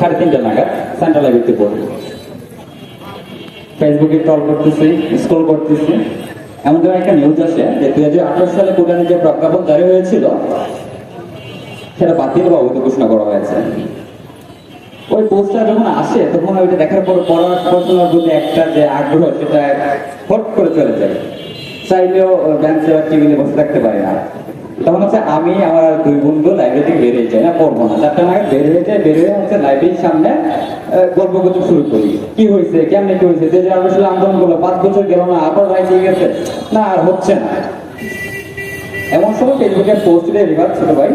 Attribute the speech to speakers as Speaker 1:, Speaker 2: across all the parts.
Speaker 1: সাড়ে তিনটা নাগাদ সেন্ট্রাল লাইব্রেরিতে পড়ি। ফেসবুকে টল করতেছি স্ক্রল করতেছি। এমন ধরনের একটা নিউজ আসে যে দুই হাজার আঠারো সালে কোরআনে যে প্রজ্ঞাপন জারি হয়েছিল, সেটা বাতিল বা অবৈধ ঘোষণা করা হয়েছে। ওই পোস্টটা যখন আসে, তখন ওইটা দেখার পর পড়াশোনার প্রতি একটা যে আগ্রহ, সেটা হট করে চলে যায়। চাইলেও বেঞ্চে বা টেবিলে বসে থাকতে পারে না। তখন হচ্ছে আমি আমার দুই বন্ধু লাইব্রেরি বেরিয়ে যাই। না পড়ব না। চারটা নাগাদ বের হয়ে বের হয়ে হচ্ছে লাইব্রেরির সামনে গল্প শুরু করি। কি হয়েছে কেমনে কি হয়েছে যে আসলে আন্দোলন করল পাঁচ বছর গেল না আবার গেছে না আর হচ্ছে না। এমন সময় ফেসবুকে পোস্ট দিয়ে রিভার ছোট ভাই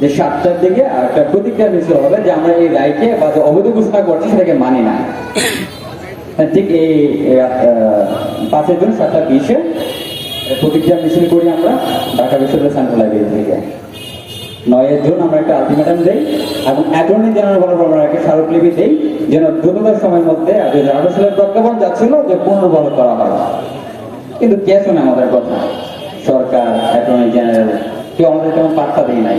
Speaker 1: যে সাতটার দিকে আর একটা প্রতিক্রিয়া হবে যে আমরা এই রায়কে বা যে অবৈধ ঘোষণা করছি সেটাকে মানি না। হ্যাঁ, ঠিক এই পাঁচের জুন সাতটা বিশে প্রতিক্রিয়া মিছিল করি আমরা, ঢাকা বিশ্ববিদ্যালয় লাইব্রেরি থেকে। নয়ের জুন আমরা একটা আলটিমেটাম দেই এবং অ্যাটর্নি জেনারেল বরাবর একটা স্মারকলিপি দেই যেন দ্রুততার সময়ের মধ্যে দুই হাজার আঠারো সালের প্রজ্ঞাপন যাচ্ছিল যে পুনর্বল করা হয়। কিন্তু কে শোনে আমাদের কথা? সরকার, অ্যাটর্নি জেনারেল, কেউ আমাদের তেমন পাত্তা দেয় নাই।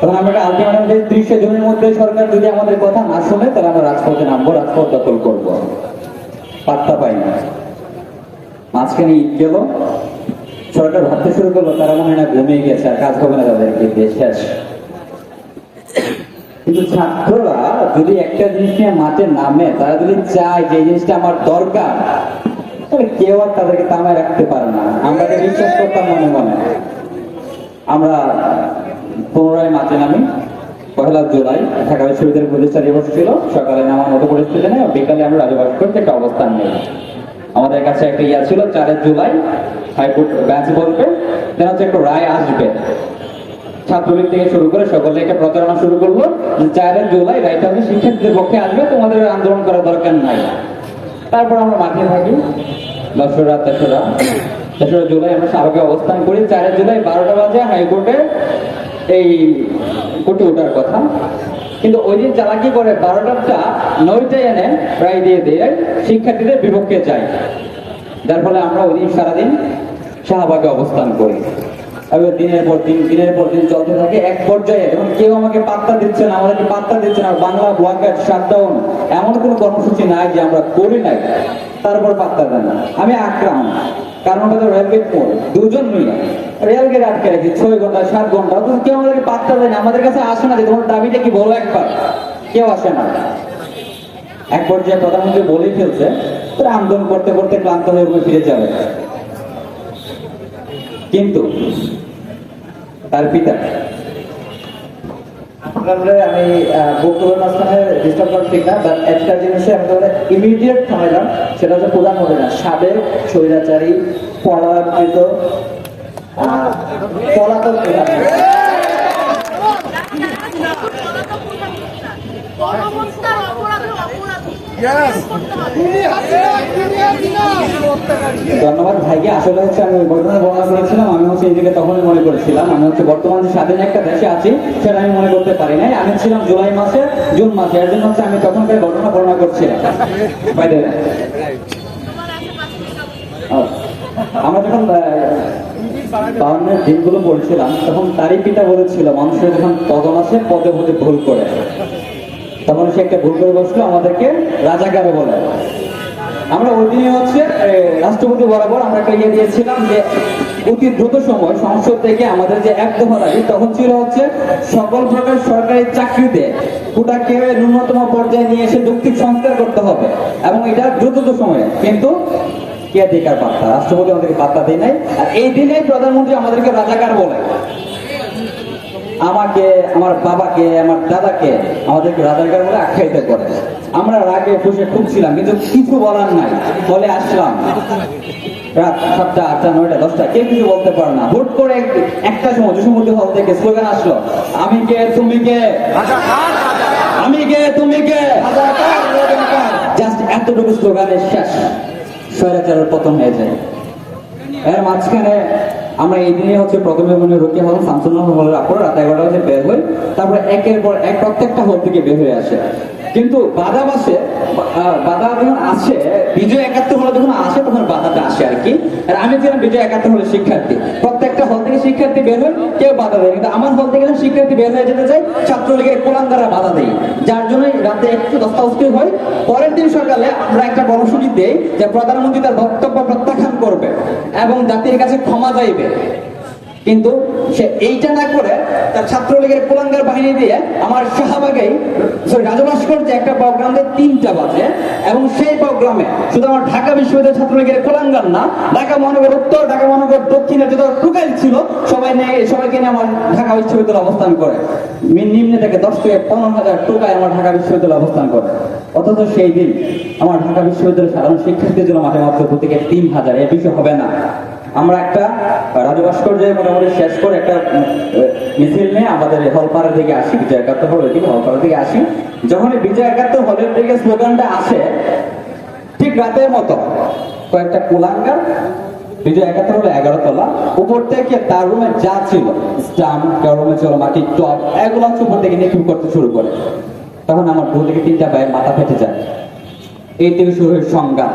Speaker 1: তখন আমরা একটা আলটিমেটাম দিই, ত্রিশে জনের মধ্যে সরকার যদি আমাদের কথা না শুনে, তাহলে আমরা রাজপথে নামবো, রাজপথ দখল করব। পাত্তা পাই না। মাঝখানে ঈদ গেল। সরকার ভাবতে শুরু করল, তারা মনে হয় না ঘুমিয়ে গেছে আর কাজ হবে না তাদেরকে দিয়ে শেষ। কিন্তু ছাত্ররা যদি একটা জিনিস নিয়ে মাঠে নামে, তারা যদি চায় যে জিনিসটা আমার দরকার, তাহলে কেউ আর তাদেরকে তামায় রাখতে পারে না। আমরা বিশ্বাস করতাম মনে মনে। আমরা পুনরায় মাঠে নামি। পহেলা জুলাই, ঢাকা বিশ্ববিদ্যালয়ের প্রতিষ্ঠা দিবস ছিল সকালে নামার মতো পরিস্থিতি নেই। বিকালে আমরা রাজবাস করতে একটা অবস্থান নেই আমাদের কাছে একটা ইয়া ছিল, চারের জুলাই হাইকোর্ট বেঞ্চ বলবে। দেন হচ্ছে একটা রায় আসবে। ছাত্রলীগ থেকে শুরু করে সকলে একটা প্রচারণা শুরু করল যে চারের জুলাই রায়টা হচ্ছে শিক্ষার্থীদের পক্ষে আসবে, তোমাদের আন্দোলন করার দরকার নাই। তারপর আমরা মাঠে থাকি দশরা, তেসরা। তেসরা জুলাই আমরা স্বাভাবিক অবস্থান করি। চারের জুলাই বারোটা বাজে হাইকোর্টে এই কোর্টে ওঠার কথা। কিন্তু ওই দিন তারা চালাকি করে বারোটাটা নয়টায় এনে রায় দিয়ে দিয়ে শিক্ষার্থীদের বিপক্ষে যায়। যার ফলে আমরা ওই দিন সারাদিন শাহবাগে অবস্থান করি। এবার দিনের পর দিন, দিনের পর দিন চলতে থাকে, এক পর্যায়ে এবং কেউ আমাকে পাত্তা দিচ্ছে না, আমাদেরকে পাত্তা দিচ্ছে না। বাংলা ব্লকেট শাটডাউন এমন কোনো কর্মসূচি নাই যে আমরা করি নাই। তারপর পাত্তা দেন আমি আক্রাম কারণ মোড় দুজন মিলে। রেলগেট আটকে রাখি ছয় ঘণ্টা, সাত ঘণ্টা কেউ আমাদেরকে পাত্তা দেয় না। আমাদের কাছে আসে না যে তোমার দাবিটা কি বলো একবার। কেউ আসে না। এক পর্যায়ে প্রধানমন্ত্রী বলেই ফেলছে, তারা আন্দোলন করতে করতে ক্লান্ত হয়ে ফিরে যাবে। কিন্তু তার পিতা আমি বক্তব্যের মাঝখানে ডিস্টার্ব করা ঠিক না একটা জিনিসে আমি তাহলে ইমিডিয়েট থামাইলাম সেটা হচ্ছে প্রধানমন্ত্রী না সাবেক স্বৈরাচারী আহ, পলাতক ধন্যবাদ ভাইকে। আসলে হচ্ছে আমি বর্তমানে বর্ণনা করেছিলাম, আমি হচ্ছে নিজেকে তখনই মনে করেছিলাম। আমি হচ্ছে বর্তমান যে স্বাধীন একটা দেশে আছি, সেটা আমি মনে করতে পারি নাই। আমি ছিলাম জুলাই মাসে, জুন মাসে। এর জন্য হচ্ছে আমি তখনকার ঘটনা বর্ণনা করছিলাম। আমরা যখন বাউন্নের দিনগুলো বলছিলাম, তখন তারই পিতা বলেছিল, মানুষের যখন পদন আছে পদে পদে ভুল করে। তখন সে একটা ভুল করে বসল, আমাদেরকে রাজাকারে বলে। আমরা ওই দিনে হচ্ছে রাষ্ট্রপতি বরাবর আমরা একটা ইয়ে দিয়েছিলাম যে, অতি দ্রুত সময় সংসদ থেকে আমাদের যে এক দফা দাবি, তখন ছিল হচ্ছে সকল প্রকার সরকারি চাকরিতে কোটাকে ন্যূনতম পর্যায়ে নিয়ে এসে যৌক্তিক সংস্কার করতে হবে। এবং এটা দ্রুততম সময়ে। কিন্তু কে দিকার পাত্তা? রাষ্ট্রপতি আমাদেরকে পাত্তা দেয় নাই। আর এই দিনে প্রধানমন্ত্রী আমাদেরকে রাজাকার বলে। আমাকে, আমার বাবাকে, আমার দাদাকে আমাদেরকে রাজাকার বলে আখ্যায়িত করে। আমরা রাগে বসে খুব ছিলাম, কিন্তু কিছু বলার নাই। বলে আসলাম। রাত সাতটা, আটটা, নয়টা, দশটা, কেউ কিছু বলতে পারে না। হুট করে একটা সময় হল থেকে স্লোগান আসলো, আমি কে, তুমি কে? আমি কে, তুমি কে? জাস্ট এতটুকু স্লোগানের শেষ। স্বৈরাচারের পতন হয়ে যায়। এর মাঝখানে আমরা এই দিনে হচ্ছে প্রথমে মানে রকি হল শামসুল হলের আপুর রাত এগারোটা বাজে বের হই, তারপরে একের পর এক প্রত্যেকটা হল থেকে বের হয়ে আসে। কিন্তু বাধা বাসে বাধা যখন আসে, বিজয় একাত্তর হলে যখন আসে, তখন বাধাটা আসে আর কি। আর আমি ছিলাম বিজয় একাত্তর হলে শিক্ষার্থী। প্রত্যেকটা হল থেকে শিক্ষার্থী বের হয় কেউ বাধা দেয় কিন্তু আমার হল থেকে শিক্ষার্থী বের হয়ে যেতে চাই, ছাত্রলীগের কোলাঙ্গারা বাধা দেয়। যার জন্য রাতে একটু দশটা উস্তির হয়। পরের দিন সকালে আমরা একটা কর্মসূচি দেই যে প্রধানমন্ত্রী তার বক্তব্য প্রত্যাখ্যান করবে এবং জাতির কাছে ক্ষমা চাইবে। কিন্তু সে এইটা না করে তার ছাত্রলীগের কুলাঙ্গার বাহিনী দিয়ে আমার শাহবাগেই সরি রাজভাস্কর্যে একটা প্রোগ্রাম তিনটা বাজে এবং সেই প্রোগ্রামে শুধু আমার ঢাকা বিশ্ববিদ্যালয় ছাত্রলীগের কুলাঙ্গার না, ঢাকা মহানগর উত্তর, ঢাকা মহানগর দক্ষিণে যত টুকাইল ছিল, সবাই নিয়ে সবাইকে নিয়ে আমার ঢাকা বিশ্ববিদ্যালয় অবস্থান করে। নিম্নে থেকে দশ থেকে পনেরো হাজার টুকায় আমার ঢাকা বিশ্ববিদ্যালয় অবস্থান করে। অথচ সেই দিন আমার ঢাকা বিশ্ববিদ্যালয়ের সাধারণ শিক্ষার্থী ছিল মাঠে মাত্র প্রত্যেকে তিন হাজার এ বিষয় হবে না। আমরা একটা রাজু ভাস্কর্য মোটামুটি শেষ করে একটা মিছিল নিয়ে আমাদের হলপাড়া থেকে আসি, বিজয় একাত্তর হল দিকে হলপাড়া থেকে আসি। যখন বিজয় একাত্তর হলের দিকে স্লোগানটা আসে, ঠিক রাতের মতো কয়েকটা কুলাঙ্গার, বিজয় একাত্তর হলো এগারো তলা, উপর থেকে তার রুমে যা ছিল স্টাম্প কার রুমে ছিল, মাটির টপ এগুলো হচ্ছে উপর থেকে নিক্ষেপ করতে শুরু করে। তখন আমার দু থেকে তিনটা পায়ে মাথা ফেটে যায়। এই থেকে শুরু হয়ে সংগ্রাম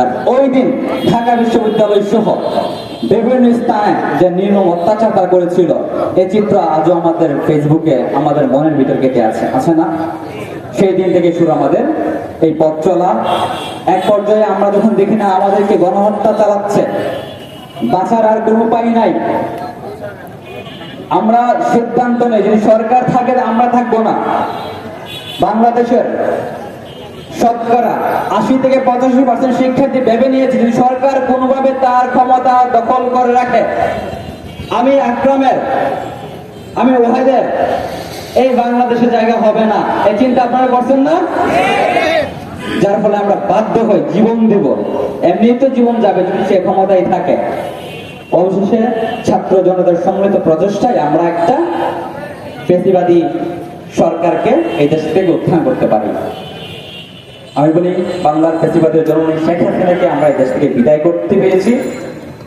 Speaker 1: আর ওই দিন ঢাকা বিশ্ববিদ্যালয় সহ বিভিন্ন স্থানে যে নির্মম অত্যাচার করেছিল এই চিত্র আজও আমাদের ফেসবুকে আমাদের মনের ভিতর কেটে আছে আছে না? সেই দিন থেকে শুরু আমাদের এই পথ চলা। এক পর্যায়ে আমরা যখন দেখি না আমাদেরকে গণহত্যা চালাচ্ছে, বাঁচার আর কোনো উপায় নাই। আমরা সিদ্ধান্ত নেই, যদি সরকার থাকে আমরা থাকব না। বাংলাদেশের শতকরা আশি থেকে পঁচাশি পার্সেন্ট শিক্ষার্থী ভেবে নিয়েছে যদি সরকার কোনোভাবে তার ক্ষমতা দখল করে রাখে, আমি আকরামের, আমি ওহাইদের এই বাংলাদেশে জায়গা হবে না। এই চিন্তা আপনারা করছেন না? যার ফলে আমরা বাধ্য হই জীবন দেব। এমনি তো জীবন যাবে যদি সে ক্ষমতায় থাকে। অবশেষে ছাত্র জনতার সম্মিলিত প্রচেষ্টায় আমরা একটা ফেসিবাদী সরকারকে এই দেশ থেকে উত্থান করতে পারি। আমি বলি, বাংলার ফেসিবাদের জননী শেখ হাসিনাকে আমরা এই দেশ থেকে বিদায় করতে পেরেছি।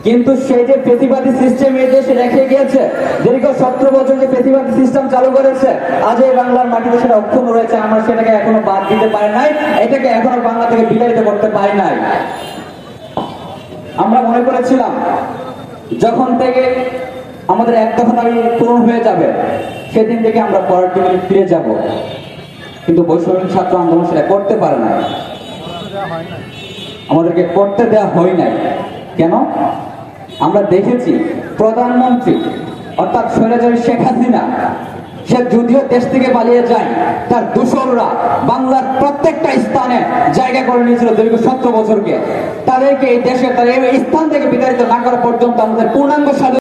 Speaker 1: কিন্তু সেই যে প্রতিবাদী সিস্টেম এই দেশে রেখে গিয়েছে, দীর্ঘ সতেরো বছর যে ফেসিবাদী সিস্টেম চালু করেছে, আজ এই বাংলার মাটিতে সেটা অক্ষুণ্ণ রয়েছে, আমরা সেটাকে এখনও বাদ দিতে পারি নাই, এটাকে এখনও বাংলা থেকে বিতাড়িত করতে পারি নাই। আমরা মনে করেছিলাম, যখন থেকে আমাদের এক দফা পূরণ হয়ে যাবে, সেদিন থেকে আমরা পরের দিনে ফিরে যাব। কিন্তু বৈষম্য ছাত্র আন্দোলন সেটা করতে পারে না আমাদেরকে করতে দেওয়া হয় নাই। কেন? আমরা দেখেছি প্রধানমন্ত্রী, অর্থাৎ স্বৈরাচারী শেখ হাসিনা, সে যদিও দেশ থেকে পালিয়ে যায়, তার দূষররা বাংলার প্রত্যেকটা স্থানে জায়গা করে নিয়েছিল দীর্ঘ সতেরো বছরকে। তাদেরকে এই দেশে তার এই স্থান থেকে বিতাড়িত না করা পর্যন্ত আমাদের পূর্ণাঙ্গ